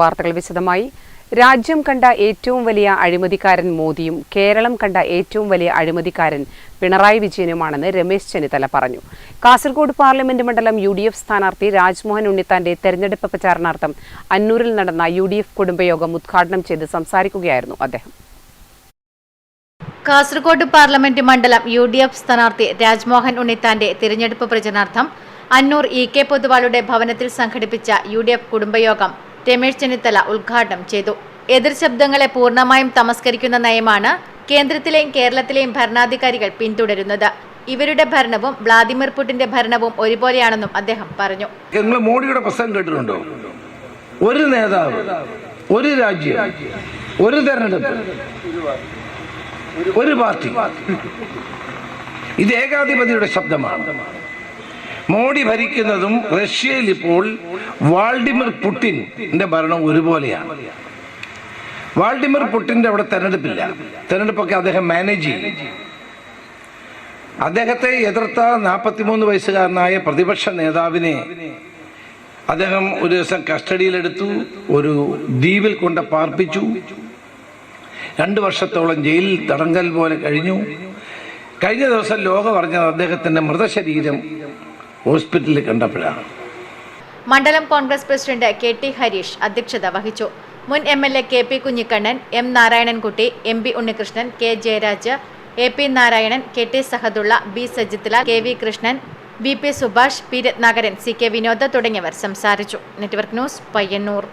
വാർത്തകൾ വിശദമായി. രാജ്യം കണ്ട ഏറ്റവും വലിയ അഴിമതിക്കാരൻ മോദിയും കേരളം കണ്ട ഏറ്റവും വലിയ അഴിമതിക്കാരൻ പിണറായി വിജയനുമാണെന്ന് രമേശ് ചെന്നിത്തല പറഞ്ഞു. കാസർഗോഡ് പാർലമെന്റ് മണ്ഡലം യു ഡി എഫ് സ്ഥാനാർത്ഥി രാജ്മോഹൻ ഉണ്ണിത്താന്റെ തെരഞ്ഞെടുപ്പ് പ്രചാരണാർത്ഥം അന്നൂരിൽ നടന്ന യു ഡി എഫ് കുടുംബയോഗം ഉദ്ഘാടനം ചെയ്ത് സംസാരിക്കുകയായിരുന്നു അദ്ദേഹം. കാസർഗോഡ് പാർലമെന്റ് മണ്ഡലം യു ഡി എഫ് സ്ഥാനാർത്ഥി രാജ്മോഹൻ ഉണ്ണിത്താന്റെ തിരഞ്ഞെടുപ്പ് പ്രചരണാർത്ഥം അന്നൂർ ഇ കെ പൊതുവാളുടെ ഭവനത്തിൽ സംഘടിപ്പിച്ച യു ഡി എഫ് കുടുംബയോഗം രമേശ് ചെന്നിത്തല ഉദ്ഘാടനം ചെയ്തു. എതിർ ശബ്ദങ്ങളെ പൂർണമായും തമസ്കരിക്കുന്ന നയമാണ് കേന്ദ്രത്തിലെയും കേരളത്തിലെയും ഭരണാധികാരികൾ പിന്തുടരുന്നത്. ഇവരുടെ ഭരണവും വ്ളാദിമിർ പുടിന്റെ ഭരണവും ഒരുപോലെയാണെന്നും അദ്ദേഹം പറഞ്ഞു. മോഡിയുടെ പ്രസംഗം കേട്ടിട്ടുണ്ടോ ഒരു നേതാവ് ഒരു രാജ്യം ഒരു തെരഞ്ഞെടുപ്പ് ഒരു പാർട്ടി. ഇത് ഏകാധിപതിയുടെ ശബ്ദമാണ്. മോഡി ഭരിക്കുന്നതും റഷ്യയിൽ ഇപ്പോൾ വാൾഡിമിർ പുട്ടിന്റെ ഭരണം ഒരുപോലെയാണ്. വാൾഡിമിർ പുട്ടിന്റെ അവിടെ തെരഞ്ഞെടുപ്പില്ല. തെരഞ്ഞെടുപ്പൊക്കെ അദ്ദേഹം മാനേജ് ചെയ്യും. അദ്ദേഹത്തെ എതിർത്ത നാൽപ്പത്തിമൂന്ന് വയസ്സുകാരനായ പ്രതിപക്ഷ നേതാവിനെ അദ്ദേഹം ഒരു ദിവസം കസ്റ്റഡിയിലെടുത്തു ഒരു ദ്വീപിൽ കൊണ്ട് പാർപ്പിച്ചു. രണ്ട് വർഷത്തോളം ജയിലിൽ തടങ്കൽ പോലെ കഴിഞ്ഞു. കഴിഞ്ഞ ദിവസം ലോകം അറിഞ്ഞത് അദ്ദേഹത്തിന്റെ മൃതശരീരം ഹോസ്പിറ്റലിൽ കണ്ടപ്പോഴാണ്. മണ്ഡലം Congress president K T Harish അധ്യക്ഷത വഹിച്ചു. മുൻ M L A K P Kunhikannan M Narayanankutty M P Unnikrishnan K Jayaraj A P Narayanan K T Sahadulla B Sajithla K V Krishnan B P Subhash P Ratnakaran C K Vinod തുടങ്ങിയവർ സംസാരിച്ചു. Network news Payyanur.